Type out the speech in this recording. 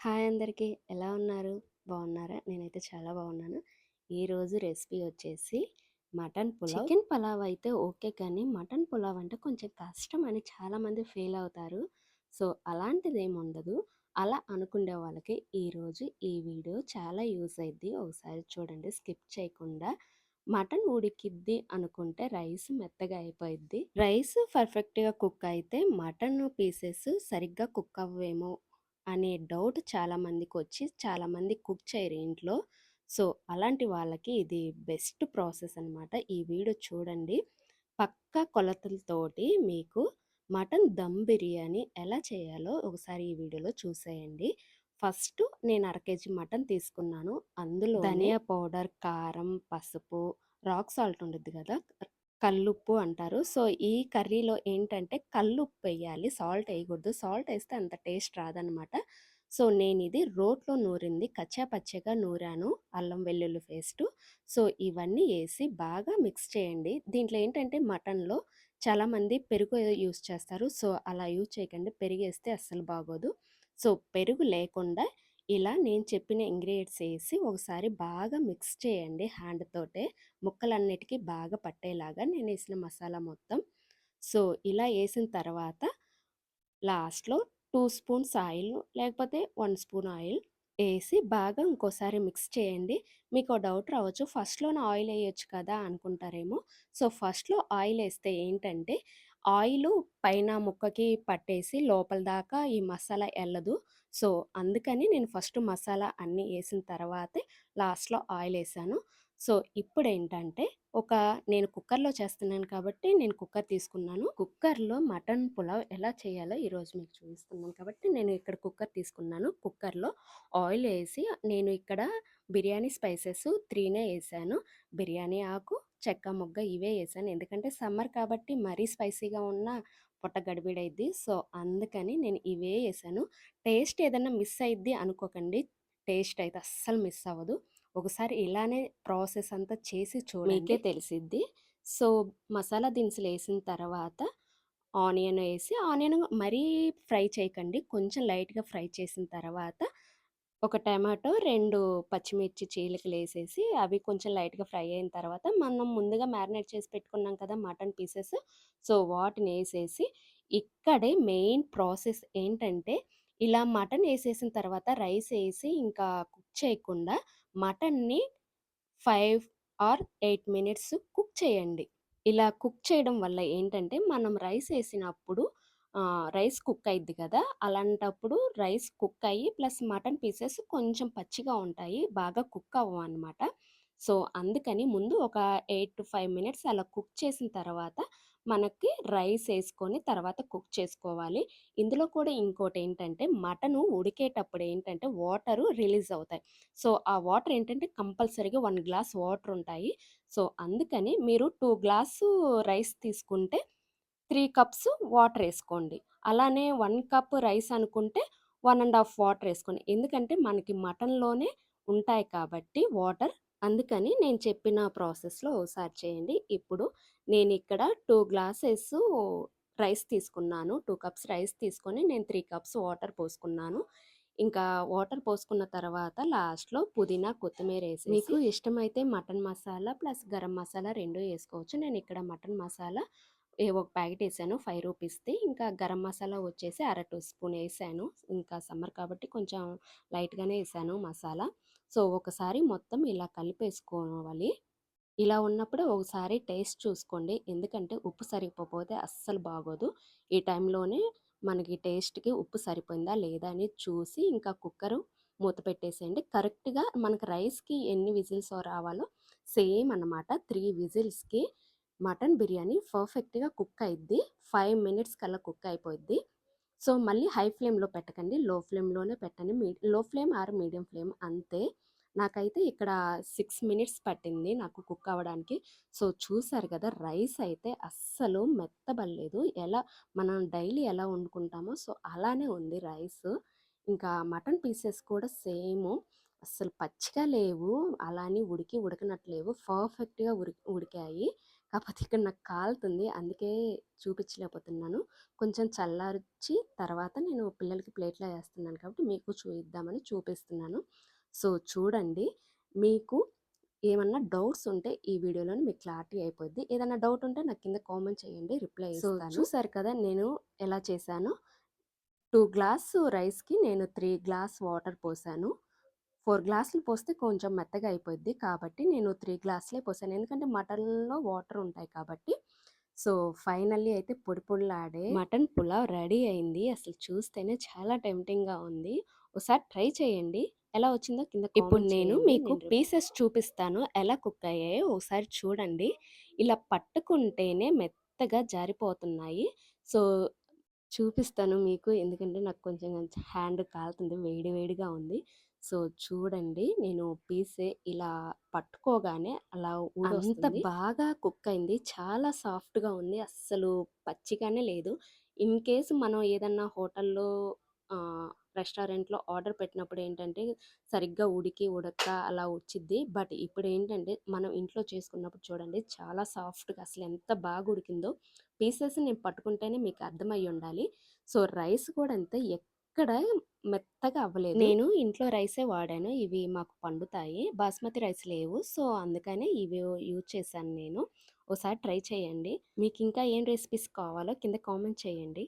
Hi అందరికీ. ఎలా ఉన్నారు? బాగున్నారా నేనైతే చాలా బాగున్నాను ఈరోజు రెసిపీ వచ్చేసి మటన్ పులావ్. చికెన్ పులావ్ అయితే ఓకే కానీ మటన్ పులావ్ అంటే కొంచెం కష్టం అని చాలామంది ఫీల్ అవుతారు. సో అలాంటిది ఏమి ఉండదు. అలా అనుకునే వాళ్ళకి ఈరోజు ఈ వీడియో చాలా యూస్ అయింది ఒకసారి చూడండి స్కిప్ చేయకుండా. మటన్ ఉడికిద్ది అనుకుంటే రైస్ మెత్తగా అయిపోయిద్ది. రైస్ పర్ఫెక్ట్గా కుక్ అయితే మటన్ పీసెస్ సరిగ్గా కుక్ అవ్వేమో అనే డౌట్ చాలామందికి వచ్చి చాలామంది కుక్ చేయరు ఇంట్లో. సో అలాంటి వాళ్ళకి ఇది బెస్ట్ ప్రాసెస్ అనమాట ఈ వీడియో చూడండి. పక్క కొలతలతోటి మీకు మటన్ దమ్ బిర్యానీ ఎలా చేయాలో ఒకసారి ఈ వీడియోలో చూసేయండి. ఫస్ట్ నేను అర కేజీ మటన్ తీసుకున్నాను. అందులో ధనియా పౌడర్ కారం పసుపు రాక్ సాల్ట్ ఉంటుంది కదా? కల్లుప్పు అంటారు. సో ఈ కర్రీలో ఏంటంటే కల్లుప్పు వేయాలి సాల్ట్ వేయకూడదు సాల్ట్ వేస్తే అంత టేస్ట్ రాదనమాట. సో నేను ఇది రోట్లో నూరింది. కచ్చా పచ్చగా నూరాను. అల్లం వెల్లుల్లి పేస్టు. సో ఇవన్నీ వేసి బాగా మిక్స్ చేయండి. దీంట్లో ఏంటంటే మటన్లో చాలామంది పెరుగు యూస్ చేస్తారు. సో అలా యూజ్ చేయకండి. పెరుగు వేస్తే అస్సలు బాగోదు. సో పెరుగు లేకుండా ఇలా నేను చెప్పిన ఇంగ్రీడియంట్స్ వేసి ఒకసారి బాగా మిక్స్ చేయండి హ్యాండ్ తోటే. ముక్కలన్నిటికీ బాగా పట్టేలాగా నేను వేసిన మసాలా మొత్తం. సో ఇలా వేసిన తర్వాత లాస్ట్లో టూ స్పూన్స్ ఆయిల్ లేకపోతే వన్ స్పూన్ ఆయిల్ వేసి బాగా ఇంకోసారి మిక్స్ చేయండి. మీకు డౌట్ రావచ్చు ఫస్ట్లోనే ఆయిల్ వేయొచ్చు కదా అనుకుంటారేమో. సో ఫస్ట్లో ఆయిల్ వేస్తే ఏంటంటే ఆయిల్ పైన ముక్కకి పట్టేసి లోపల దాకా ఈ మసాలా వెళ్ళదు సో అందుకని నేను ఫస్ట్ మసాలా అన్నీ వేసిన తర్వాతే లాస్ట్లో ఆయిల్ వేసాను సో ఇప్పుడు ఏంటంటే ఒక నేను కుక్కర్లో చేస్తున్నాను కాబట్టి నేను కుక్కర్ తీసుకున్నాను. కుక్కర్లో మటన్ పులావ్ ఎలా చేయాలో ఈరోజు మీకు చూపిస్తున్నాను కాబట్టి నేను ఇక్కడ కుక్కర్ తీసుకున్నాను. కుక్కర్లో ఆయిల్ వేసి నేను ఇక్కడ బిర్యానీ స్పైసెస్ త్రీనే వేసాను బిర్యానీ ఆకు చెక్క మొగ్గ ఇవే వేసాను ఎందుకంటే సమ్మర్ కాబట్టి మరీ స్పైసీగా ఉన్న పొట్ట గడిబిడైద్ది. సో అందుకని నేను ఇవే వేసాను టేస్ట్ ఏదైనా మిస్ అయిద్ది అనుకోకండి. టేస్ట్ అయితే అస్సలు మిస్ అవ్వదు. ఒకసారి ఇలానే ప్రాసెస్ అంతా చేసి చూడండి. మీకే తెలిసిద్ది. సో మసాలా దినుసులు వేసిన తర్వాత ఆనియన్ వేసి ఆనియన్ మరీ ఫ్రై చేయకండి. కొంచెం లైట్గా ఫ్రై చేసిన తర్వాత ఒక టమాటో రెండు పచ్చిమిర్చి చీలికలు వేసేసి అవి కొంచెం లైట్గా ఫ్రై అయిన తర్వాత మనం ముందుగా మ్యారినేట్ చేసి పెట్టుకున్నాం కదా మటన్ పీసెస్. సో వాటిని వేసేసి ఇక్కడే మెయిన్ ప్రాసెస్ ఏంటంటే ఇలా మటన్ వేసేసిన తర్వాత రైస్ వేసి ఇంకా కుక్ చేయకుండా మటన్ని five or eight minutes cook చేయండి. ఇలా కుక్ చేయడం వల్ల ఏంటంటే మనం రైస్ వేసినప్పుడు రైస్ కుక్ అయింది కదా! అలాంటప్పుడు రైస్ కుక్ అయ్యి ప్లస్ మటన్ పీసెస్ కొంచెం పచ్చిగా ఉంటాయి. బాగా కుక్ అవ్వవనమాట. సో, అందుకని ముందు ఒక ఎయిట్ టు ఫైవ్ మినిట్స్ అలా కుక్ చేసిన తర్వాత మనకి రైస్ వేసుకొని తర్వాత కుక్ చేసుకోవాలి. ఇందులో కూడా ఇంకోటి ఏంటంటే మటను ఉడికేటప్పుడు ఏంటంటే వాటరు రిలీజ్ అవుతాయి. సో, ఆ వాటర్ ఏంటంటే కంపల్సరీగా వన్ గ్లాస్ వాటర్ ఉంటాయి. సో, అందుకని మీరు టూ గ్లాసు రైస్ తీసుకుంటే త్రీ కప్స్ వాటర్ వేసుకోండి. అలానే వన్ కప్ రైస్ అనుకుంటే వన్ అండ్ హాఫ్ వాటర్ వేసుకోండి. ఎందుకంటే మనకి మటన్లోనే ఉంటాయి కాబట్టి వాటర్. అందుకని నేను చెప్పిన ప్రాసెస్లో ఒకసారి చేయండి. ఇప్పుడు నేను ఇక్కడ టూ గ్లాసెస్ రైస్ తీసుకున్నాను. టూ కప్స్ రైస్ తీసుకొని నేను త్రీ కప్స్ వాటర్ పోసుకున్నాను. ఇంకా వాటర్ పోసుకున్న తర్వాత లాస్ట్లో పుదీనా కొత్తిమీర వేసి మీకు ఇష్టమైతే మటన్ మసాలా ప్లస్ గరం మసాలా రెండు వేసుకోవచ్చు. నేను ఇక్కడ మటన్ మసాలా ఒక ప్యాకెట్ వేసాను ఫైవ్ రూపీస్ది. ఇంకా గరం మసాలా వచ్చేసి అర టూ స్పూన్ వేసాను ఇంకా సమ్మర్ కాబట్టి కొంచెం లైట్గానే వేసాను మసాలా. సో ఒకసారి మొత్తం ఇలా కలిపేసుకోవాలి. ఇలా ఉన్నప్పుడు ఒకసారి టేస్ట్ చూసుకోండి. ఎందుకంటే ఉప్పు సరిపోతే అస్సలు బాగోదు. ఈ టైంలోనే మనకి టేస్ట్కి ఉప్పు సరిపోయిందా లేదా అని చూసి ఇంకా కుక్కరు మూత పెట్టేసేయండి. కరెక్ట్గా మనకి రైస్కి ఎన్ని విజిల్స్ రావాలో సేమ్ అన్నమాట. త్రీ విజిల్స్కి మటన్ బిర్యానీ పర్ఫెక్ట్గా కుక్ అయిద్ది. ఫైవ్ మినిట్స్ కల్లా కుక్ అయిపోద్ది సో మళ్ళీ హై ఫ్లేమ్లో పెట్టకండి. లో ఫ్లేమ్లోనే పెట్టండి. మీ లో ఫ్లేమ్ ఆర్ మీడియం ఫ్లేమ్ అంతే. నాకైతే ఇక్కడ సిక్స్ మినిట్స్ పట్టింది నాకు కుక్ అవ్వడానికి. సో చూసారు కదా రైస్ అయితే అస్సలు మెత్తబడలేదు. ఎలా మనం డైలీ ఎలా వండుకుంటామో సో అలానే ఉంది రైస్. ఇంకా మటన్ పీసెస్ కూడా సేమ్. అస్సలు పచ్చిగా లేవు. అలానే ఉడికి ఉడకనట్లేవు. పర్ఫెక్ట్గా ఉడికి ఉడికాయి. కాకపోతే ఇక్కడ నాకు కాలుతుంది. అందుకే చూపించలేకపోతున్నాను. కొంచెం చల్లార్చి తర్వాత నేను పిల్లలకి ప్లేట్‌లో ఏస్తున్నాను కాబట్టి మీకు చూయిద్దామని చూపిస్తున్నాను. సో, చూడండి. మీకు ఏమన్నా డౌట్స్ ఉంటే ఈ వీడియోలోని మీకు క్లారిటీ అయిపోద్ది. ఏదన్నా డౌట్ ఉంటే నాకు కింద కామెంట్ చేయండి. రిప్లై సో, ఇస్తాను. చూసారు కదా! నేను ఎలా చేశానో. 2 గ్లాసు రైస్‌కి నేను 3 గ్లాస్ వాటర్ పోసాను. 4 గ్లాసులు పోస్తే కొంచెం మెత్తగా అయిపోద్ది. కాబట్టి నేను 3 గ్లాసులే పోసాను. ఎందుకంటే మటన్‌లో వాటర్ ఉంటాయి కాబట్టి. సో, ఫైనల్లీ అయితే పొడి పొడిలాడే మటన్ పులావ్ రెడీ అయింది. అసలు చూస్తేనే చాలా టెంప్టింగ్‌గా ఉంది. ఒకసారి ట్రై చేయండి. ఎలా వచ్చిందో కింద ఇప్పుడు నేను. మీకు పీసెస్ చూపిస్తాను. ఎలా కుక్ అయ్యాయో ఒకసారి చూడండి. ఇలా పట్టుకుంటేనే మెత్తగా జారిపోతున్నాయి. సో, చూపిస్తాను మీకు. ఎందుకంటే నాకు కొంచెం హ్యాండ్ కాలుతుంది. వేడి వేడిగా ఉంది. సో, చూడండి. నేను పీసే ఇలా పట్టుకోగానే అలా అంత. బాగా కుక్ అయింది. చాలా సాఫ్ట్‌గా ఉంది. అస్సలు పచ్చిగానే లేదు. ఇన్ కేస్ మనం ఏదన్నా హోటల్‌లో రెస్టారెంట్‌లో ఆర్డర్ పెట్టినప్పుడు ఏంటంటే సరిగ్గా ఉడికి, ఉడక అలా వచ్చిద్ది. బట్ ఇప్పుడేంటంటే మనం ఇంట్లో చేసుకున్నప్పుడు చూడండి చాలా సాఫ్ట్‌గా అసలు ఎంత బాగా ఉడికిందో. పీసెస్ నేను పట్టుకుంటేనే మీకు అర్థమయ్యుండాలి. సో, రైస్ కూడా అంతే ఇక్కడ మెత్తగా అవ్వలేదు. నేను ఇంట్లో రైసే వాడాను. ఇవి మాకు పండుతాయి. బాస్మతి రైస్ లేవు. సో, అందుకనే ఇవి యూజ్ చేశాను నేను. ఒకసారి ట్రై చేయండి. మీకు ఇంకా ఏం రెసిపీస్ కావాలో కింద కామెంట్ చేయండి.